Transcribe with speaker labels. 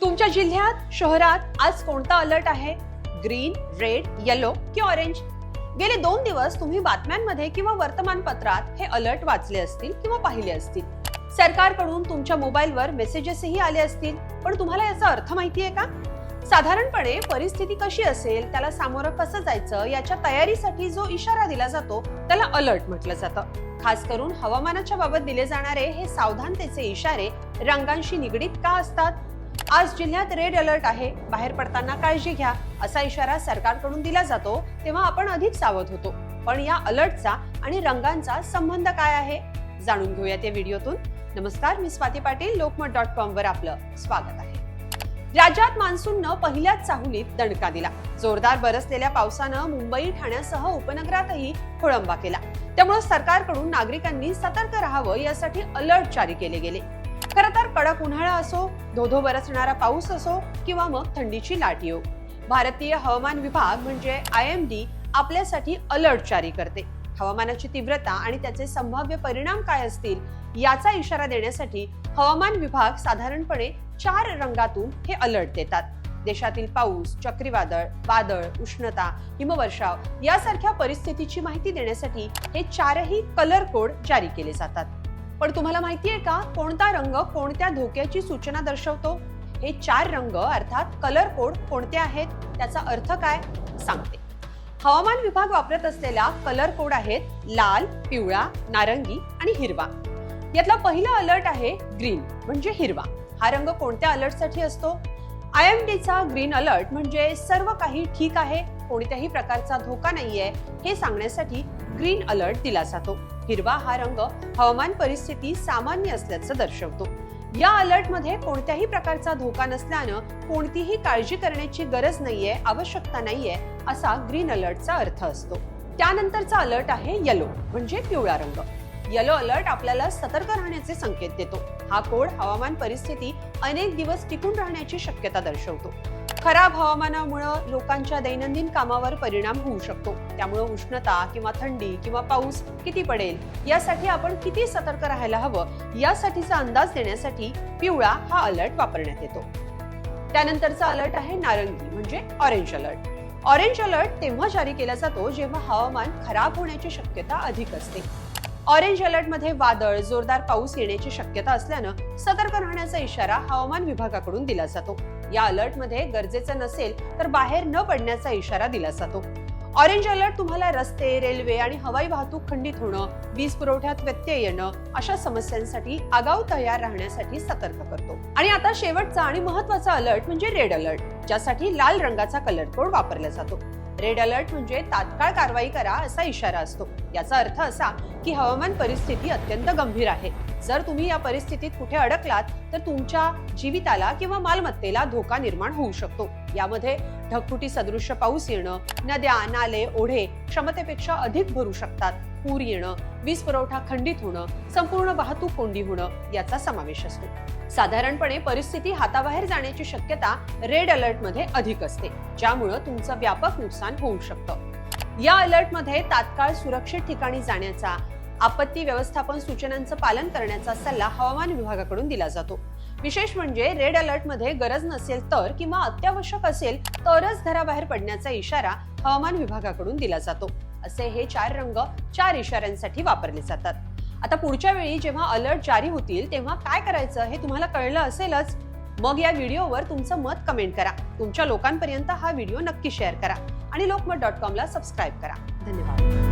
Speaker 1: तुमच्या जिल्ह्यात शहरात आज कोणता अलर्ट आहे? ग्रीन रेड येलो की ऑरेंज गेले दोन दिवस तुम्ही बातम्यांमध्ये किंवा वर्तमानपत्रात हे अलर्ट वाचले असतील किंवा पाहिले असतील. सरकारकडून तुमच्या मोबाईलवर मेसेजेसही आले असतील. पण तुम्हाला याचा अर्थ माहिती आहे का? साधारणपणे परिस्थिती कशी असेल त्याला सामोरं कसं जायचं याच्या तयारीसाठी जो इशारा दिला जातो त्याला अलर्ट म्हटलं जातं. खास करून हवामानाच्या बाबत दिले जाणारे हे सावधानतेचे इशारे रंगांशी निगडीत का असतात? आज जिल्ह्यात रेड अलर्ट आहे. बाहेर पडताना काळजी घ्या असा इशारा सरकारकडून दिला जातो तेव्हा आपण अधिक सावध होतो. पण या अलर्टचा आणि रंगांचा संबंध काय आहे? जाणून घेऊयात या व्हिडिओतून. नमस्कार मी स्वाती पाटील लोकमत डॉट कॉम वर आपलं स्वागत आहे. राज्यात मान्सूननं पहिल्याच चाहुलीत दणका दिला. जोरदार बरसलेल्या पावसानं मुंबई ठाण्यासह उपनगरातही खोळंबा केला. त्यामुळे सरकारकडून नागरिकांनी सतर्क राहावं यासाठी अलर्ट जारी केले गेले. खरं तर कडक उन्हाळा असो धोधो बरसणारा पाऊस असो किंवा मग थंडीची लाट येऊ. भारतीय हवामान विभाग म्हणजे आय एम डी आपल्यासाठी अलर्ट जारी करते. हवामानाची तीव्रता आणि त्याचे संभाव्य परिणाम काय असतील याचा इशारा देण्यासाठी हवामान विभाग साधारणपणे चार रंगातून हे अलर्ट देतात. देशातील पाऊस चक्रीवादळ वादळ उष्णता हिमवर्षाव यासारख्या परिस्थितीची माहिती देण्यासाठी हे चारही कलर कोड जारी केले जातात. पण तुम्हाला माहिती आहे का कोणता रंग कोणत्या धोक्याची सूचना दर्शवतो? हे चार रंग अर्थात कलर कोड कोणते आहेत? त्याचा अर्थ काय? सांगते. हवामान विभाग वापरत असलेला कलर कोड आहेत लाल पिवळा नारंगी आणि हिरवा. यातला पहिला अलर्ट आहे ग्रीन म्हणजे हिरवा. हा रंग कोणत्या अलर्टसाठी असतो? आय एम डीचा ग्रीन अलर्ट म्हणजे सर्व काही ठीक आहे कोणत्याही प्रकारचा धोका नाहीये हे सांगण्यासाठी ग्रीन अलर्ट दिला जातो. हिरवा हा रंग हवामान परिस्थिती सामान्य असल्याचं दर्शवतो. या अलर्टमध्ये कोणत्याही प्रकारचा धोका नसल्यानं कोणतीही काळजी करण्याची गरज नाहीये आवश्यकता नाहीये असा ग्रीन अलर्टचा अर्थ असतो. त्यानंतरचा अलर्ट आहे येलो म्हणजे पिवळा रंग. येलो अलर्ट आपल्याला सतर्क राहण्याचे संकेत देतो. हा कोड हवामान परिस्थिती अनेक दिवस टिकून राहण्याची शक्यता दर्शवतो. खराब हवामानामुळं लोकांच्या दैनंदिन कामावर परिणाम होऊ शकतो. त्यामुळं उष्णता किंवा थंडी किंवा पाऊस किती पडेल यासाठी आपण किती सतर्क राहायला हवं यासाठीचा अंदाज देण्यासाठी पिवळा हा अलर्ट वापरण्यात येतो. त्यानंतरचा अलर्ट आहे नारंगी म्हणजे ऑरेंज अलर्ट. ऑरेंज अलर्ट तेव्हा जारी केला जातो जेव्हा हवामान खराब होण्याची शक्यता अधिक असते. ऑरेंज अलर्टमध्ये वादळ जोरदार पाऊस येण्याची शक्यता असल्यानं सतर्क राहण्याचा इशारा हवामान विभागाकडून दिला जातो. या अलर्टमध्ये गरजेचं नसेल तर बाहेर न पडण्याचा इशारा दिला जातो. ऑरेंज अलर्ट तुम्हाला रस्ते रेल्वे आणि हवाई वाहतूक खंडित होणं वीज पुरवठ्यात व्यत्यय येणं अशा समस्यांसाठी आगाऊ तयार राहण्यासाठी सतर्क करतो. आणि आता शेवटचा आणि महत्त्वाचा अलर्ट म्हणजे रेड अलर्ट ज्यासाठी लाल रंगाचा कलर कोड वापरला जातो. रेड अलर्ट म्हणजे तात्काळ कारवाई करा असा इशारा असतो. याचा अर्थ असा की हवामान परिस्थिती अत्यंत गंभीर आहे. जर तुम्ही या परिस्थितीत कुठे अडकलात तर तुमच्या जीविताला किंवा मालमत्तेला धोका निर्माण होऊ शकतो. यामध्ये ढगफुटी सदृश्य पाऊस येणं नद्या नाले ओढे क्षमतेपेक्षा अधिक भरू शकतात. पूर येणं वीज पुरवठा खंडित होणं संपूर्ण वाहतूक कोंडी होणं याचा समावेश असतो. साधारणपणे परिस्थिती हाताबाहेर जाण्याची शक्यता रेड अलर्टमध्ये अधिक असते ज्यामुळं तुमचं व्यापक नुकसान होऊ शकतं. या अलर्टमध्ये तात्काळ सुरक्षित ठिकाणी जाण्याचा आपत्ती व्यवस्थापन सूचनांचं पालन करण्याचा सल्ला हवामान विभागाकडून दिला जातो. विशेष म्हणजे रेड अलर्टमध्ये गरज नसेल तर किंवा अत्यावश्यक असेल तरच घराबाहेर पडण्याचा इशारा हवामान विभागाकडून दिला जातो. असे हे चार रंग चार इशाऱ्यांसाठी वापरले जातात. आता पुढच्या वेळी जेव्हा अलर्ट जारी होतील तेव्हा काय करायचं हे तुम्हाला कळलं असेलच. मग या व्हिडिओवर तुमचं मत कमेंट करा. तुमच्या लोकांपर्यंत हा व्हिडिओ नक्की शेअर करा. आणि लोकमत डॉट कॉमला सबस्क्राईब करा. धन्यवाद.